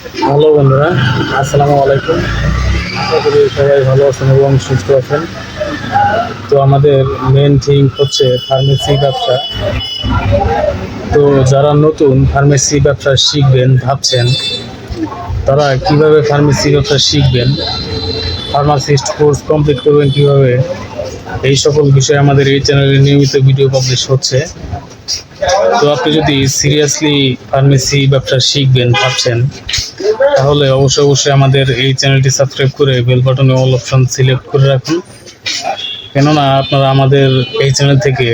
Hello বন্ধুরা, আসসালামু আলাইকুম। করি সবাই ভালো আছেন এবং সুস্থ আছেন। তো আমাদের মেন থিম হচ্ছে ফার্মেসি ব্যবসা। তো যারা নতুন ফার্মেসি ব্যবসা শিখবেন, ভাবছেন, তারা কীভাবে ফার্মেসি ব্যবসা শিখবেন ফার্মাসিস্ট কোর্স কমপ্লিট করবেন কীভাবে, এই সকল বিষয়ে আমাদের এই চ্যানেলে নিয়মিত ভিডিও পাবলিশ হচ্ছে। তো আপনি যদি সিরিয়াসলি ফার্মেসি ব্যবসা শিখবেন, ভাবছেন তাহলে অবশ্যই অবশ্যই আমাদের এই চ্যানেলটি সাবস্ক্রাইব করে বেল বাটনে অল অপশন সিলেক্ট করে রাখুন। কেননা আপনারা আমাদের এই চ্যানেল থেকে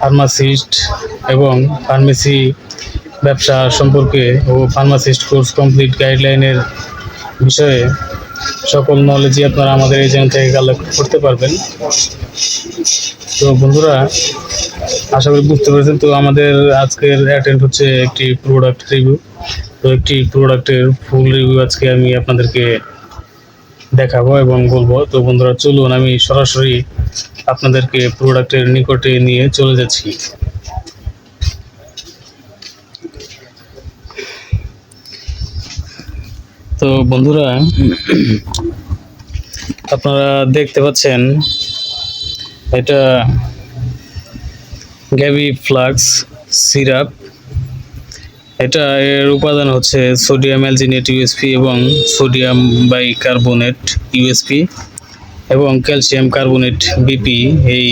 ফার্মাসিস্ট এবং ফার্মেসি ব্যবসা সম্পর্কে ও ফার্মাসিস্ট কোর্স কমপ্লিট গাইডলাইনের বিষয়ে সকল নলেজই আপনারা আমাদের এই চ্যানেল থেকে কালেক্ট করতে পারবেন। তো বন্ধুরা, আশা করি বুঝতে পেরেছেন। তো আমাদের আজকের অ্যাটেন্ড হচ্ছে একটি প্রোডাক্ট রিভিউ তো একটি প্রোডাক্টের ফুল রিভিউ আজকে আমি আপনাদেরকে দেখাবো এবং বলব। তো বন্ধুরা, চলুন আমি সরাসরি আপনাদেরকে প্রোডাক্টের নিকটে নিয়ে চলে যাচ্ছি। তো বন্ধুরা, আপনারা দেখতে পাচ্ছেন, এটা গ্যাবি ফ্লাক্স সিরাপ এটা এর উপাদান হচ্ছে সোডিয়াম অ্যালজিনেট ইউএসপি এবং সোডিয়াম বাইকার্বনেট ইউএসপি এবং ক্যালসিয়াম কার্বনেট বিপি, এই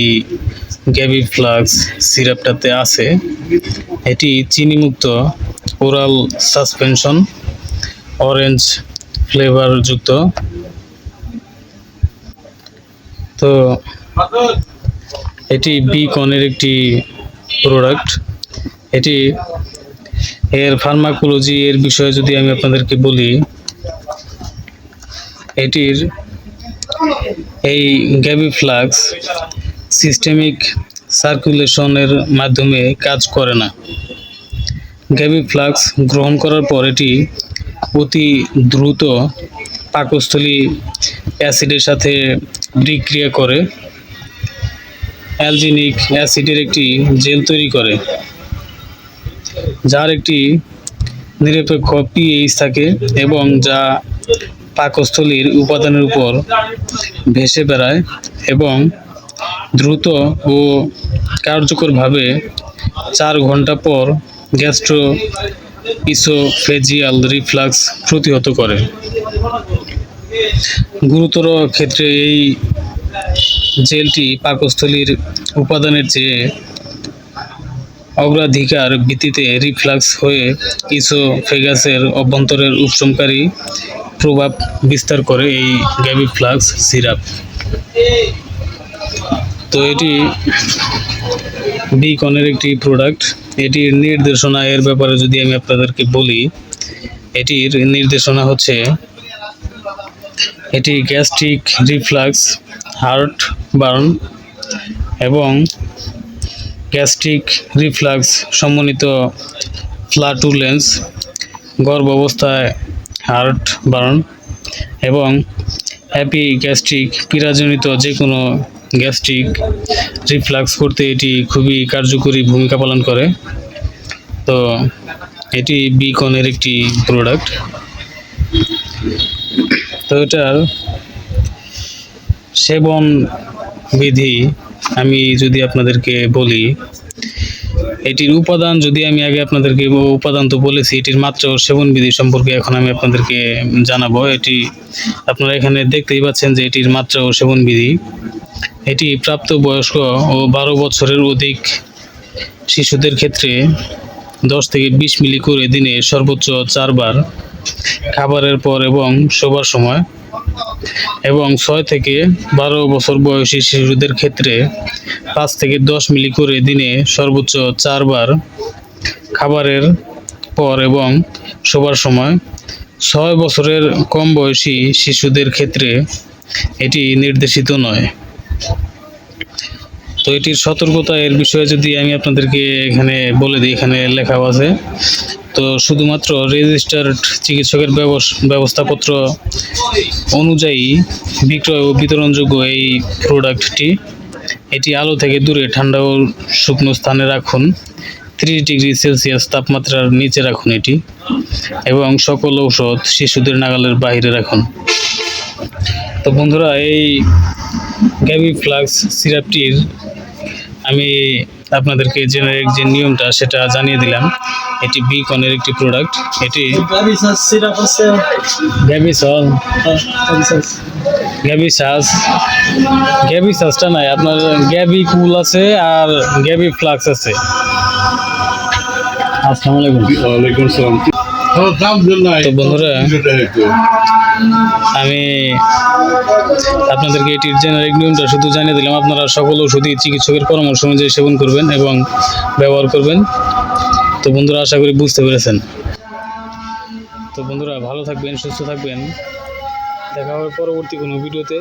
গ্যাবি ফ্লাক্স সিরাপটাতে আছে। এটি চিনিমুক্ত ওরাল সাসপেনশন, অরেঞ্জ ফ্লেভার যুক্ত তো এটি বিকনের একটি প্রোডাক্ট। এটি এর ফার্মাকোলজি এর বিষয়ে যদি আমি আপনাদেরকে বলি, এটির এই গ্যাবি ফ্লাক্স সিস্টেমিক সার্কুলেশনের মাধ্যমে কাজ করে না। গ্যাবি ফ্লাক্স গ্রহণ করার পর এটি অতি দ্রুত পাকস্থলী অ্যাসিডের সাথে বিক্রিয়া করে। অ্যালজিনিক অ্যাসিডের একটি জেল তৈরি করে। যার একটি নিরপেক্ষ পিএইচ থাকে এবং যা পাকস্থলীর উপাদানের উপর ভেসে বেড়ায় এবং দ্রুত ও কার্যকরভাবে চার ঘণ্টা পর গ্যাস্ট্রো ইসোফেজিয়াল রিফ্লাক্স প্রতিহত করে। গুরুতর ক্ষেত্রে এই জেলটি পাকস্থলীর উপাদানের চেয়ে অগ্রাধিকার ভিত্তিতে রিফ্লাক্স হয়ে ইসোফেগাসের অভ্যন্তরের উপশমকারী প্রভাব বিস্তার করে এই গ্যাবি ফ্লাক্স সিরাপ। তো এটি বিকনের একটি প্রোডাক্ট এটির নির্দেশনা এর ব্যাপারে যদি আমি আপনাদেরকে বলি, এটির নির্দেশনা হচ্ছে এটি গ্যাস্ট্রিক রিফ্লাক্স, হার্ট বার্ন এবং গ্যাস্ট্রিক রিফ্লাক্স সমন্বিত ফ্লাটুলেন্স গর্ভ অবস্থায় হার্ট বার্ন এবং হ্যাপি গ্যাস্ট্রিক পীড়াজনিত যে কোনো গ্যাস্ট্রিক রিফ্লাক্স করতে এটি খুবই কার্যকরী ভূমিকা পালন করে। তো এটি বিকনের একটি প্রোডাক্ট তো এটার সেবন বিধি আমি যদি আপনাদেরকে বলি, এটির উপাদান যদি আমি আগে আপনাদেরকে উপাদান তো বলেছি, এটির মাত্রা ও সেবন বিধি সম্পর্কে এখন আমি আপনাদেরকে জানাব। এটি আপনারা এখানে দেখতেই পাচ্ছেন যে এটির মাত্রা ও সেবন বিধি। এটি প্রাপ্তবয়স্ক ও বারো বছরের অধিক শিশুদের ক্ষেত্রে দশ থেকে বিশ মিলি করে দিনে সর্বোচ্চ চারবার খাবারের পর এবং শোবার সময় এবং ছয় থেকে বারো বছর বয়সী শিশুদের ক্ষেত্রে পাঁচ থেকে দশ মিলি করে দিনে সর্বোচ্চ চারবার খাবারের পর এবং শোবার সময়। ছয় বছরের কম বয়সী শিশুদের ক্ষেত্রে এটি নির্দেশিত নয়। তো এটির সতর্কতা এর বিষয়ে যদি আমি আপনাদেরকে এখানে বলে দিই, এখানে লেখাও আছে। তো শুধুমাত্র রেজিস্টার্ড চিকিৎসকের ব্যবস- ব্যবস্থাপত্র অনুযায়ী বিক্রয় ও বিতরণযোগ্য এই প্রোডাক্টটি এটি আলো থেকে দূরে ঠান্ডা ও শুকনো স্থানে রাখুন। ত্রিশ ডিগ্রি সেলসিয়াস তাপমাত্রার নিচে রাখুন এটি এবং সকল ঔষধ শিশুদের নাগালের বাইরে রাখুন। তো বন্ধুরা, এই গ্যাবি ফ্লাক্স সিরাপটির আমি আপনাদেরকে জেনারেক যে নিয়মটা সেটা জানিয়ে দিলাম। এটি বিকনের একটি প্রোডাক্ট এটি গ্যাবিসল গ্যাবি সাস গ্যাবি সাসটা নাই আপনার গ্যাবি কুল আছে আর গ্যাবি ফ্লাক্স আছে। আসসালামু আলাইকুম। ওয়ালাইকুম সালাম আমার দাম দেন না তো বন্ধুরা, আমি আপনাদেরকে এটির জেনারিক নিয়মটা শুধু জানিয়ে দিলাম আপনারা সকল ওষুধই চিকিৎসকের পরামর্শ অনুযায়ী সেবন করবেন এবং ব্যবহার করবেন। তো বন্ধুরা আশা করি বুঝতে পেরেছেন। তো বন্ধুরা ভালো থাকবেন সুস্থ থাকবেন। দেখা হবে পরবর্তী কোনো ভিডিওতে।